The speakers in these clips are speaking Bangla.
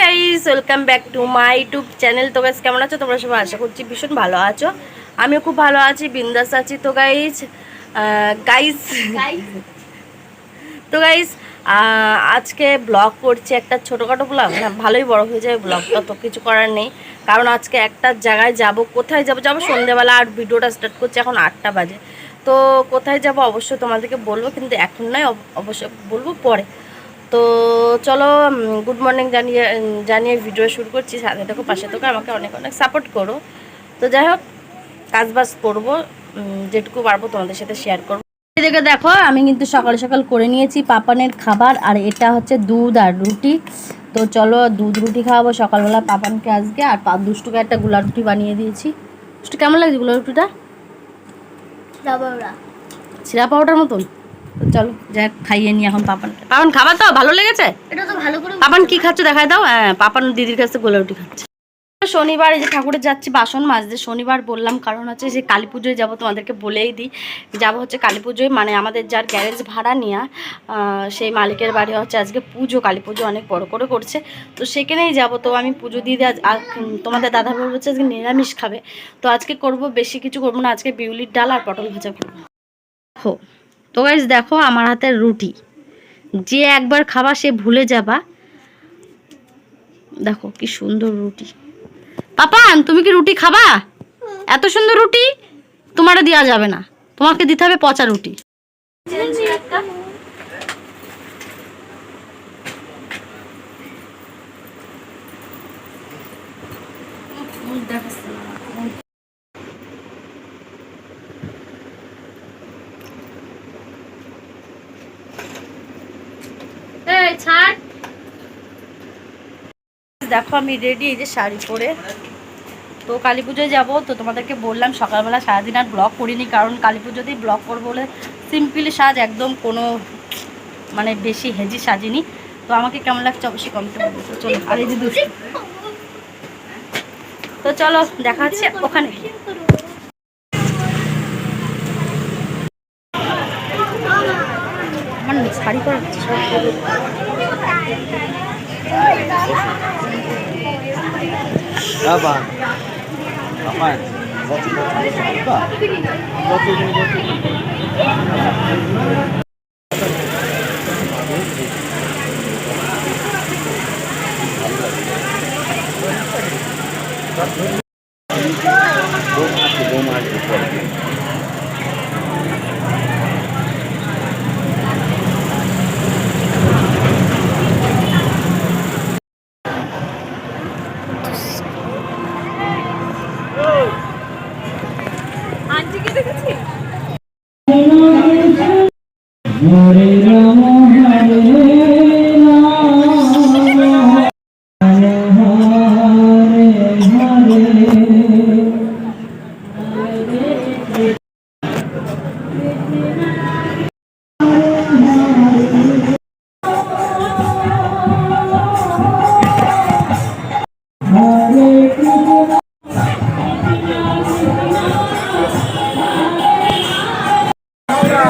Guys welcome back to my YouTube channel তো গাইস কেমন আছো? তোমরা সবাই আশা করছি ভীষণ ভালো আছো। আমিও খুব ভালো আছি, বিন্দাস আছি। তো গাইস গাইস তো গাইস আজকে ব্লগ করছি একটা ছোটোখাটো ব্লগ না, ভালোই বড় হয়ে যায় ব্লগটা তো কিছু করার নেই। কারণ আজকে একটা জায়গায় যাব, কোথায় যাব? যাব সন্ধ্যেবেলা আর ভিডিওটা স্টার্ট করছি এখন আটটা বাজে। তো কোথায় যাব অবশ্য তোমাদেরকে বলব, কিন্তু এখন নয়, অব- অবশ্যই বলব পরে। তো চলো গুড মর্নিং জানিয়ে জানিয়ে ভিডিও শুরু করছি। সাথে দেখো পাশে থেকে, আমাকে অনেক অনেক সাপোর্ট করো। তো যাই হোক কাজ বাজ করব যেটুকু পারব তোমাদের সাথে শেয়ার করব। এদিকে দেখো আমি কিন্তু সকাল সকাল করে নিয়েছি পাপানের খাবার, আর এটা হচ্ছে দুধ আর রুটি। তো চলো, দুধ রুটি খাওয়াবো সকালবেলা পাপানকে আজকে, আর দুষ্টুকে একটা গুলা রুটি বানিয়ে দিয়েছি। দুষ্টু, কেমন লাগছে গুলা রুটিটা? সিরা পাউডার মতন? তো চলো যাক খাইয়ে নি এখন পাপান পাপান খাবার তো ভালো লেগেছে? এটা তো ভালো করে পাপান কি খাচ্ছে দেখাই দাও? হ্যাঁ পাপান দিদির কাছে গোলা রুটি খাচ্ছে। শনিবার এই যে ঠাকুরের যাচ্ছি, বাসন মাজতে। শনিবার বললাম, কারণ হচ্ছে যে কালী পুজোয় যাব, তোমাদেরকে বলেই দিই। যাব হচ্ছে কালী পুজোয় মানে আমাদের যার গ্যারেজ ভাড়া নেওয়া সেই মালিকের বাড়ি হচ্ছে আজকে পুজো, কালী পুজো অনেক বড় করে করছে। তো সেখানেই যাব। তো আমি পুজো দিয়ে তোমাদের দাদা বাবু হচ্ছে আজকে নিরামিষ খাবে। তো আজকে করব, বেশি কিছু করব না, আজকে বিউলির ডাল আর পটল ভাজা করব। হো তো গাইজ দেখো আমার হাতের রুটি। যে একবার খাবা, সে ভুলে যাবা। দেখো কি সুন্দর রুটি। পাপান, তুমি কি রুটি খাবা? এত সুন্দর রুটি? তোমারে দেওয়া যাবে না। তোমাকে দিতে হবে পচা রুটি। দেখো আমি রেডি এই যে শাড়ি পরে। তো কালী পুজোয় যাব, তো তোমাদেরকে বললাম সকালবেলা সারাদিন আর ব্লগ করিনি, কারণ কালী পুজোতেই ব্লগ করব বলে সিম্পলি সাজ, একদম কোনো মানে বেশি হেজি সাজিনি। তো আমাকে কেমন লাগছে অবশ্যই কমতে বলব তো চলো, আর এই যে দুষ্টু। তো চলো, দেখা হচ্ছে ওখানে। আমার শাড়ি পরা হচ্ছে সব Apa? Apaan? Apa?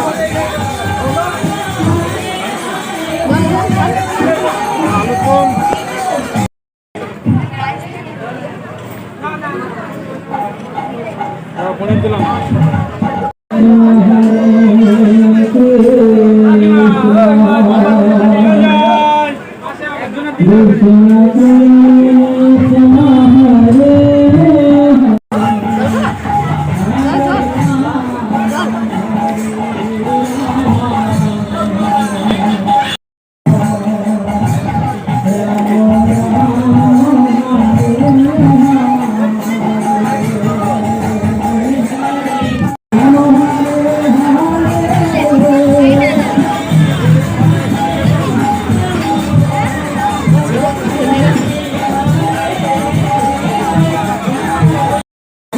Thank Mm-hmm.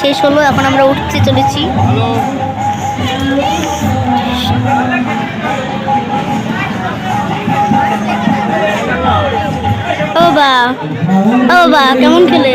শেষ হলো এখন আমরা উঠতে চলেছি। ও বা ও বা কেমন খেলে?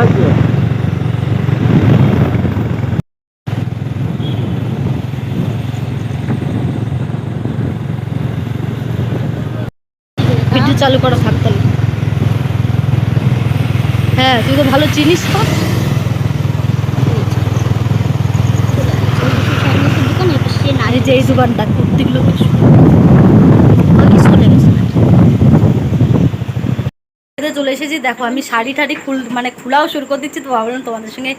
লাগছে ভিডিও চালু করা থাকতে হ্যাঁ তুই তো ভালো চিনিস তো। এই যে এই দোকানটা কুর্তিগুলো বেশ চলে এসেছি। দেখো আমি শাড়ি টাড়ি খুল মানে খোলাও শুরু করে দিচ্ছি। তো ভাবলাম তোমাদের সঙ্গে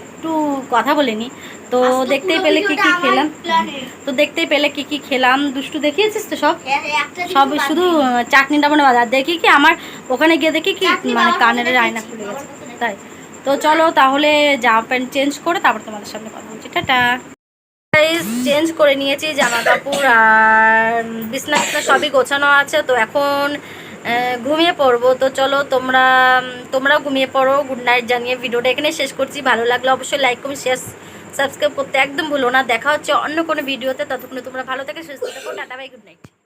একটু কথা বলে নি তো দেখতেই পেলে কি কি খেলাম। তো দেখতেই পেলে কি কি খেলাম। দুষ্টু দেখিয়েছিস তো সব? সব শুধু চাটনিটা মানে বাজার। দেখি কি আমার ওখানে গিয়ে দেখি কি মানে কানের আয়না খুলে গেছে। তাই। তো চলো তাহলে জামা প্যান্ট চেঞ্জ করে তারপর তোমাদের সামনে কথা বলছি। টাটা। চেঞ্জ করে নিয়েছি জামা কাপড় আর বিছনা টিছনা সবই গোছানো আছে। তো এখন ঘুমিয়ে পড়ব। তো চলো তোমরা তোমরাও ঘুমিয়ে পড়ো। গুড নাইট জানিয়ে ভিডিওটা এখানে শেষ করছি। ভালো লাগলে অবশ্যই লাইক কমেন্ট শেয়ার সাবস্ক্রাইব করতে একদম ভুলো না। দেখা হচ্ছে অন্য কোনো ভিডিওতে। ততক্ষণে তোমরা ভালো থেকে, সুস্থ থাকো। Tata bye good night